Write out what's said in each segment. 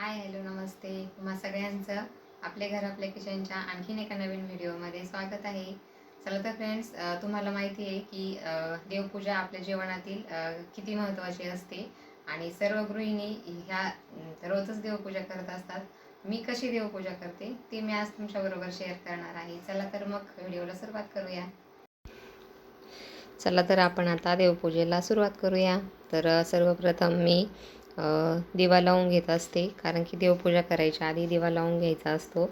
Hi hello नमस्ते. तुम्हा सगळ्यांचं आपले घर आपल्या किचनच्या आणखीन एका नवीन व्हिडिओमध्ये स्वागत आहे. चला तर फ्रेंड्स तुम्हाला माहिती आहे की देवपूजा आपल्या जीवनातील किती महत्त्वाची असते आणि सर्व गृहिणी ह्या रोजच देवपूजा करत असतात. मी कशी देवपूजा करते ती मी आज तुमच्याबरोबर शेअर करणार आहे. चला तर मग व्हिडिओला सुरुवात करूया. चला तर आपण आता देवपूजेला सुरुवात करूया. तर सर्वप्रथम मी दिवा लावून घेत असते. कारण की देवपूजा करायच्या आधी दिवा लावून घ्यायचा असतो.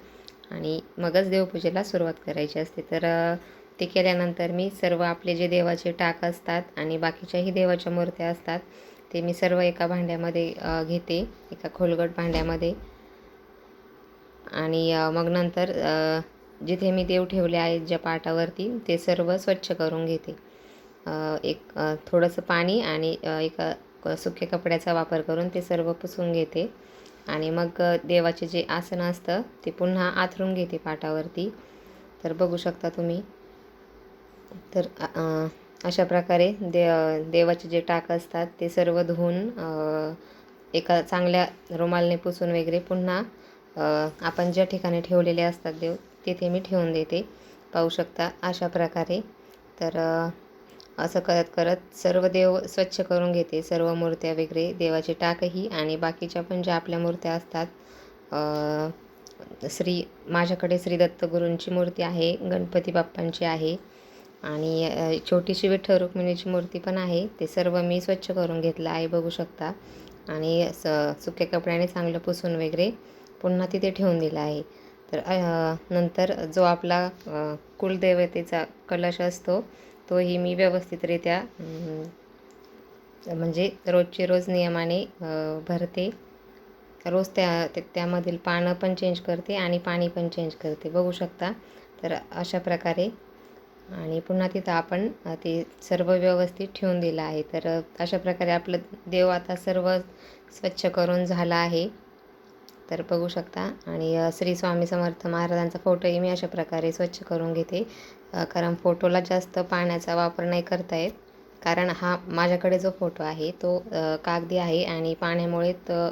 आणि मगच देवपूजेला सुरुवात करायची असते. तर ते केल्यानंतर मी सर्व आपले जे देवाचे टाक असतात आणि बाकीच्याही देवाच्या मूर्त्या असतात ते मी सर्व एका भांड्यामध्ये घेते. एका खोलगट भांड्यामध्ये. आणि मग नंतर जिथे मी देव ठेवले आहेत ज्या पाटावरती ते सर्व स्वच्छ करून घेते. एक थोडंसं पाणी आणि एका क- सुक्या कपड्याचा वापर करून ते सर्व पुसून घेते. आणि मग देवाचे जे आसन असतं ते पुन्हा आथरून घेते पाटावरती. तर बघू शकता तुम्ही. तर अशा प्रकारे दे देवाचे जे टाक असतात ते सर्व धुवून एका चांगल्या रुमालने पुसून वगैरे पुन्हा आपण ज्या ठिकाणी ठेवलेले असतात देव तिथे मी ठेवून देते. पाहू शकता अशा प्रकारे. तर असं करत करत सर्व देव स्वच्छ करून घेते सर्व मूर्त्या वगैरे. देवाचे टाकही आणि बाकीच्या पण ज्या आपल्या मूर्त्या असतात श्री माझ्याकडे श्री दत्तगुरूंची मूर्ती आहे गणपती बाप्पांची आहे आणि छोटीशी विठ्ठल रुक्मिणीची मूर्ती पण आहे. ते सर्व मी स्वच्छ करून घेतलं आहे बघू शकता. आणि स सुक्या कपड्याने चांगलं पुसून वगैरे पुन्हा तिथे ठेवून दिलं आहे. तर नंतर जो आपला कुलदेवतेचा कलश असतो तोही मी व्यवस्थितरित्या म्हणजे रोजचे रोज नियमाने भरते. रोज त्या ते- त्यामधील पानं पण चेंज करते आणि पाणी पण चेंज करते. बघू शकता. तर अशा प्रकारे. आणि पुन्हा तिथं आपण ते सर्व व्यवस्थित ठेवून दिलं आहे. तर अशा प्रकारे आपलं देव आता सर्व स्वच्छ करून झाला आहे. तर बघू शकता. आणि श्री स्वामी समर्थ महाराजांचा फोटोही मी अशा प्रकारे स्वच्छ करून घेते. कारण फोटोला जास्त पाण्याचा वापर नाही करता येत. कारण हा माझ्याकडे जो फोटो आहे तो कागदी आहे आणि पाण्यामुळे तर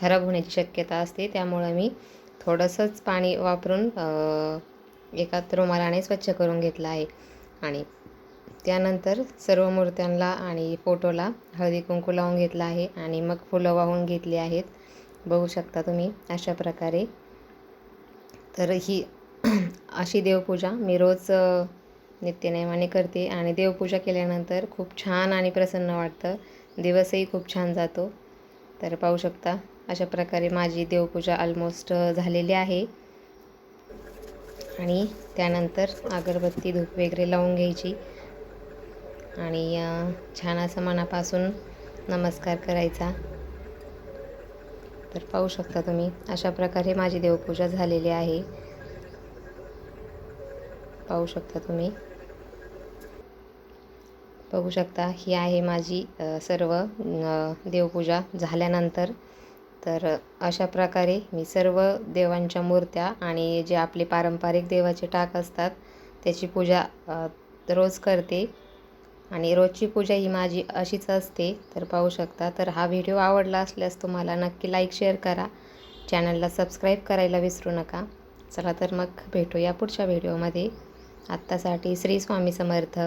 खराब होण्याची शक्यता असते. त्यामुळं मी थोडंसंच पाणी वापरून एका रुमालाने स्वच्छ करून घेतलं आहे. आणि त्यानंतर सर्व मूर्त्यांना आणि फोटोला हळदी कुंकू लावून घेतला आहे आणि मग फुलं वाहून घेतली आहेत. बघू शकता तुम्ही अशा प्रकारे. तर ही अशी देवपूजा मी रोज नित्यनेमाने करते आणि देवपूजा केल्यानंतर खूप छान आणि प्रसन्न वाटतं. दिवसही खूप छान जातो. तर पाहू शकता अशा प्रकारे माझी देवपूजा ऑलमोस्ट झालेली आहे. आणि त्यानंतर अगरबत्ती धूप वगैरे लावून घ्यायची. आणि छान असं मनापासून नमस्कार करायचा. तर पाहू शकता तुम्ही अशा प्रकारे माझी देवपूजा झालेली आहे. पाहू शकता तुम्ही. बघू शकता ही आहे माझी सर्व देवपूजा झाल्यानंतर. तर अशा प्रकारे मी सर्व देवांच्या मूर्त्या आणि जे आपले पारंपरिक देवाचे टाक असतात त्याची पूजा रोज करते. आणि रोजची पूजा ही माझी अशीच असते तर पाहू शकता. तर हा व्हिडिओ आवडला असल्यास तुम्हाला नक्की लाईक शेअर करा. चॅनलला सबस्क्राईब करायला विसरू नका. चला तर मग भेटूया पुढच्या व्हिडिओमध्ये. आत्तासाठी श्री स्वामी समर्थ.